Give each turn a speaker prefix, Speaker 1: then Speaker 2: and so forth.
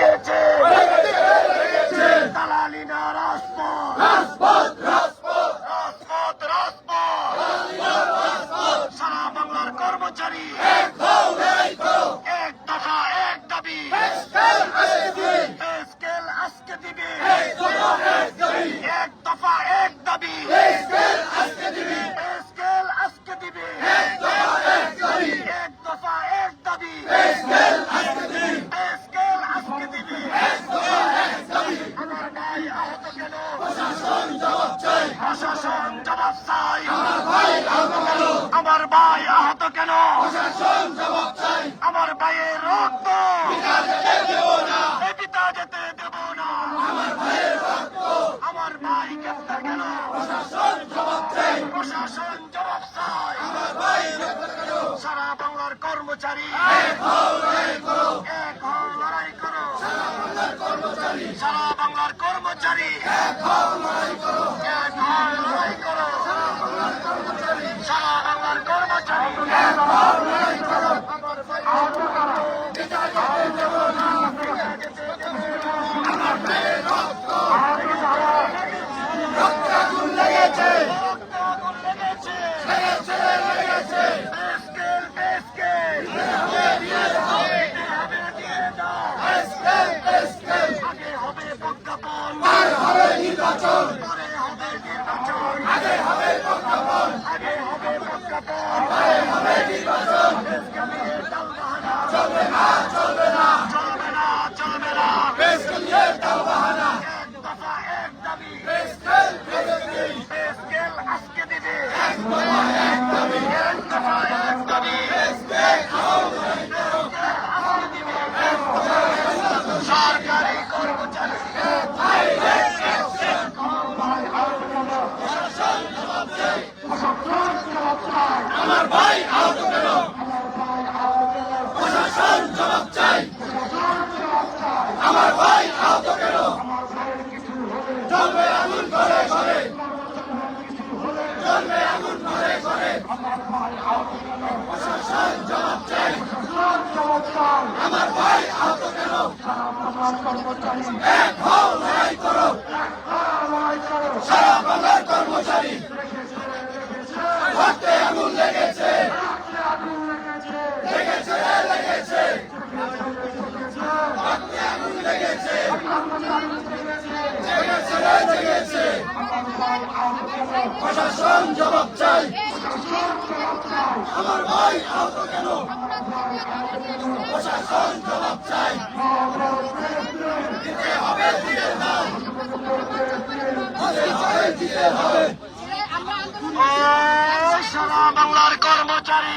Speaker 1: লেগেছে। দালালি না আমার ভাই আহত কেন?
Speaker 2: আমার
Speaker 1: ভাইয়ের রক্ত। পিতা যেতে দেব না।
Speaker 2: আমার
Speaker 1: ভাই গ্রেপ্তার কেন
Speaker 2: প্রশাসন জবাব
Speaker 1: সারা বাংলার কর্মচারী।
Speaker 2: এক লড়াই করো।
Speaker 1: সারা বাংলার কর্মচারী। আমার ভাই আহত কেন?
Speaker 2: প্রশাসন জবাব চাই। আমার ভাই আহত কেন? চলবে আগুন ঘরে ঘরে। চলবে আগুন ঘরে ঘরে। প্রশাসন জবাব চাই। আমার ভাই আহত কেন? এক হও লড়াই করো। সারা বাংলার কর্মচারী। রক্তে আগুন লেগেছে লেগেছে লেগেছে রক্তে আগুন লেগেছে লেগেছে লেগেছে প্রশাসন জবাব চাই আমার ভাই আহত কেন? প্রশাসন জবাব চাই।
Speaker 1: বাংলার কর্মচারী।